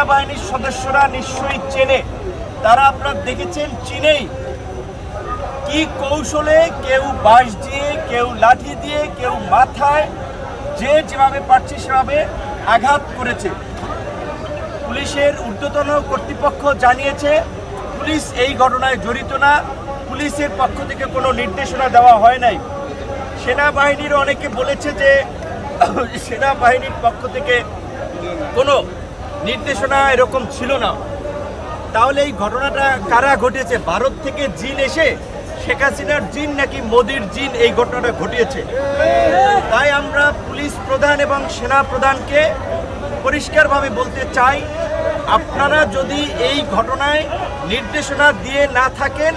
সেনাবাহিনীর সদস্যরা নিশ্চয়ই চেনে। তারা আপনারা দেখেছেন, চিনেই। কি কৌশলে কেউ বাঁশ দিয়ে, কেউ লাঠি দিয়ে, কেউ মাথায়, যে যেভাবে পারছে সেভাবে আঘাত করেছে। পুলিশের ঊর্ধ্বতন কর্তৃপক্ষ জানিয়েছে, পুলিশ এই ঘটনায় জড়িত না। পুলিশের পক্ষ থেকে কোনো নির্দেশনা দেওয়া হয় নাই। সেনাবাহিনীর অনেকে বলেছে যে, সেনাবাহিনীর পক্ষ থেকে কোনো নির্দেশনা এরকম ছিল না। তাহলে এই ঘটনাটা কারা ঘটেছে ভারত থেকে জিন এসে শেখ হাসিনার জিন নাকি মোদির জিন এই ঘটনাটা ঘটিয়েছে? তাই আমরা পুলিশ প্রধান এবং সেনা প্রধানকে পরিষ্কারভাবে বলতে চাই, আপনারা যদি এই ঘটনায় নির্দেশনা দিয়ে না থাকেন,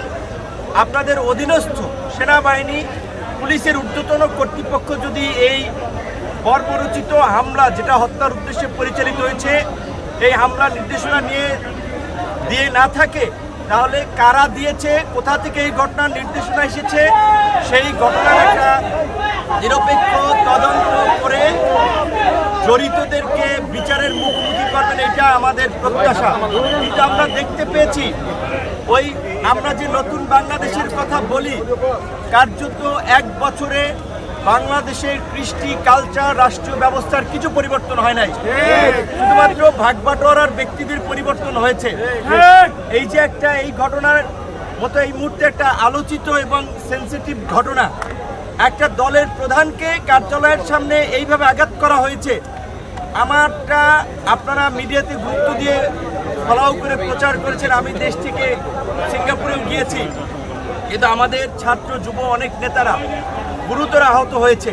আপনাদের অধীনস্থ সেনাবাহিনী, পুলিশের ঊর্ধ্বতন কর্তৃপক্ষ যদি এই বর্বরচিত হামলা, যেটা হত্যার উদ্দেশ্যে পরিচালিত হয়েছে এই হামলা নির্দেশনা নিয়ে দিয়ে না থাকে তাহলে কারা দিয়েছে কোথা থেকে এই ঘটনার নির্দেশনা এসেছে সেই ঘটনার একটা নিরপেক্ষ তদন্ত করে জড়িতদেরকে বিচারের মুখোমুখি করবেন এটা আমাদের প্রত্যাশা। কিন্তু আমরা দেখতে পেয়েছি ওই আমরা যে নতুন বাংলাদেশের কথা বলি কার্যত এক বছরে বাংলাদেশের কৃষ্টি কালচার রাষ্ট্রীয় ব্যবস্থার কিছু পরিবর্তন হয় নাই। শুধুমাত্র ভাগবাটোয়ারার ব্যক্তিদের পরিবর্তন হয়েছে। এই যে একটা এই ঘটনার মতো এই মুহূর্তে একটা আলোচিত এবং সেন্সিটিভ ঘটনা। একটা দলের প্রধানকে কার্যালয়ের সামনে এইভাবে আঘাত করা হয়েছে। আমারটা আপনারা মিডিয়াতে গুরুত্ব দিয়ে ফলাও করে প্রচার করেছেন। আমি দেশ থেকে সিঙ্গাপুরেও গিয়েছি। কিন্তু আমাদের ছাত্র যুব অনেক নেতারা গুরুতর আহত হয়েছে।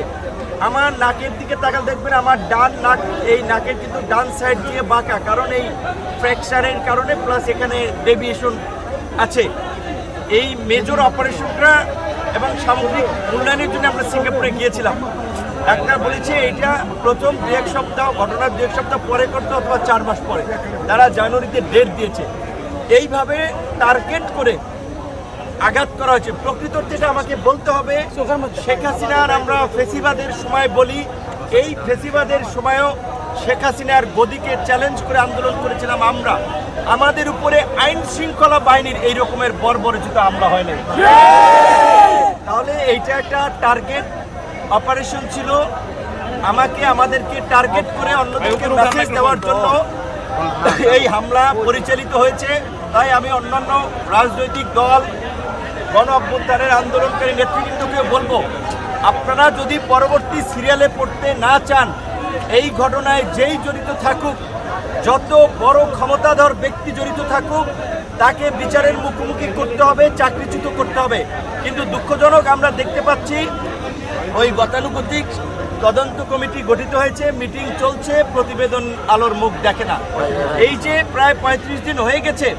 আমার নাকের দিকে তাকাল দেখবেন আমার ডান নাক, এই নাকের কিন্তু ডান সাইড দিয়ে বাঁকা। কারণ এই ফ্র্যাকচারের কারণে প্লাস এখানে ডেভিয়েশন আছে। এই মেজর অপারেশনটা এবং সামগ্রিক উন্নয়নের জন্য আমরা সিঙ্গাপুরে গিয়েছিলাম। ডাক্তার বলেছে এটা প্রথম দু এক সপ্তাহ ঘটনার দু এক সপ্তাহ পরে করতে অথবা চার মাস পরে। তারা জানুয়ারিতে ডেট দিয়েছে। এইভাবে টার্গেট করে আঘাত করা হয়েছে। প্রকৃত যেটা আমাকে বলতে হবে শেখ হাসিনার আমরা ফেসিবাদের সময় বলি। এই ফেসিবাদের সময়ও শেখ হাসিনার গদিকে চ্যালেঞ্জ করে আন্দোলন করেছিলাম আমরা। আমাদের উপরে আইন শৃঙ্খলা বাহিনীর এই রকমের বর্বরচিত আমরা হয় নাই। তাহলে এইটা একটা টার্গেট অপারেশন ছিল। আমাকে আমাদেরকে টার্গেট করে অন্যদেরকে মেসেজ দেওয়ার জন্য এই হামলা পরিচালিত হয়েছে। তাই আমি অন্যান্য রাজনৈতিক দল গণ অভ্যুত্থানের আন্দোলনকারী নেতৃবৃন্দকে বলব, আপনারা যদি পরবর্তী সিরিয়ালে পড়তে না চান, এই ঘটনায় যেই জড়িত থাকুক, যত বড় ক্ষমতাধর ব্যক্তি জড়িত থাকুক, তাকে বিচারের মুখোমুখি করতে হবে, চাকরিচ্যুত করতে হবে। কিন্তু দুঃখজনক আমরা দেখতে পাচ্ছি, ওই গতানুগতিক তদন্ত কমিটি গঠিত হয়েছে, মিটিং চলছে, প্রতিবেদন আলোর মুখ দেখে না। এই যে প্রায় পঁয়ত্রিশ দিন হয়ে গেছে,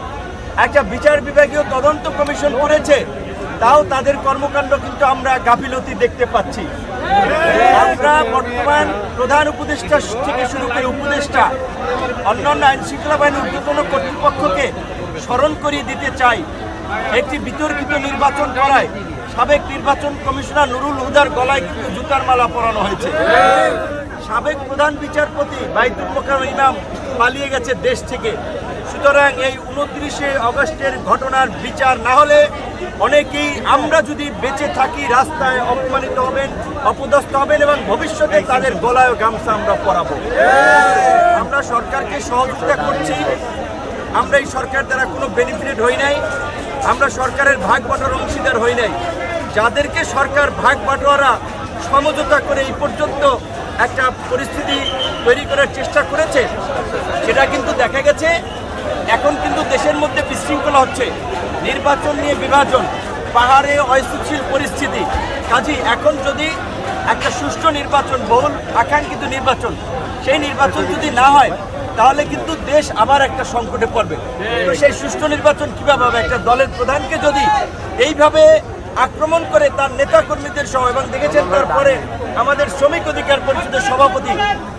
একটা বিচার বিভাগীয় তদন্ত কমিশন করেছে তাও তাদের কর্মকাণ্ড কিন্তু আমরা গাফিলতি দেখতে পাচ্ছি। আমরা বর্তমান প্রধান উপদেষ্টা থেকে শুরু করে উপদেষ্টা, অন্যান্য আইন শৃঙ্খলা বাহিনীর ঊর্ধ্বতন কর্তৃপক্ষকে স্মরণ করিয়ে দিতে চাই। একটি বিতর্কিত নির্বাচন করায় সাবেক নির্বাচন কমিশনার নুরুল হুদার গলায় কিন্তু জুতার মালা পরানো হয়েছে। সাবেক প্রধান বিচারপতি বাইতুল মোকাম ইমাম পালিয়ে গেছে দেশ থেকে। সুতরাং এই উনত্রিশে অগস্টের ঘটনার বিচার না হলে অনেকেই আমরা যদি বেঁচে থাকি, রাস্তায় অপমানিত হবেন, অপদস্থ হবেন এবং ভবিষ্যতে তাদের গলায় গামছা আমরা পরাবো। আমরা সরকারকে সহযোগিতা করছি। আমরা এই সরকার দ্বারা কোনো বেনিফিট হই নাই। আমরা সরকারের ভাগ বাটোয়ার অংশীদার হই নাই। যাদেরকে সরকার ভাগ বাটোয়ারা সমঝোতা করে এই পর্যন্ত একটা পরিস্থিতি তৈরি করার চেষ্টা করেছে, সেটা কিন্তু দেখা গেছে। এখন কিন্তু দেশের মধ্যে বিশৃঙ্খলা হচ্ছে। নির্বাচন নিয়ে বিভাজন, পাহাড়ে অস্থিতিশীল পরিস্থিতি। কাজী, এখন যদি একটা সুষ্ঠু নির্বাচন, বহুল আকাঙ্ক্ষিত নির্বাচন, সেই নির্বাচন যদি না হয়, তাহলে কিন্তু দেশ আবার একটা সংকটে পড়বে। তো সেই সুষ্ঠু নির্বাচন কীভাবে হবে? একটা দলের প্রধানকে যদি এইভাবে আক্রমণ করে তার নেতা কর্মীদের সহ এবং দেখেছেন তারপরে আমাদের শ্রমিক অধিকার পরিষদের সভাপতি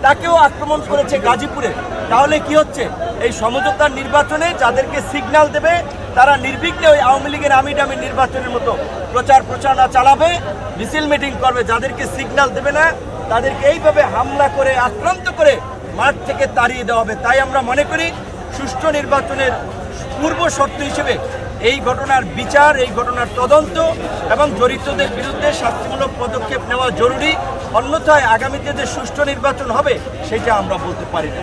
তাকেও আক্রমণ করেছে গাজীপুরে। তাহলে কি হচ্ছে? এই সমঝোতার নির্বাচনে যাদেরকে সিগন্যাল দেবে, তারা নির্বিঘ্নে ওই আওয়ামী লীগের আমি ডামি নির্বাচনের মতো প্রচার প্রচারণা চালাবে, মিছিল মিটিং করবে, যাদেরকে সিগন্যাল দেবে না, তাদেরকে এইভাবে হামলা করে, আক্রান্ত করে মাঠ থেকে তাড়িয়ে দেওয়া হবে। তাই আমরা মনে করি, সুষ্ঠু নির্বাচনের পূর্ব শর্ত হিসেবে এই ঘটনার বিচার, এই ঘটনার তদন্ত এবং জড়িতদের বিরুদ্ধে শাস্তিমূলক পদক্ষেপ নেওয়া জরুরি। অন্যথায় আগামীতে যে সুষ্ঠু নির্বাচন হবে, সেটা আমরা বলতে পারি না।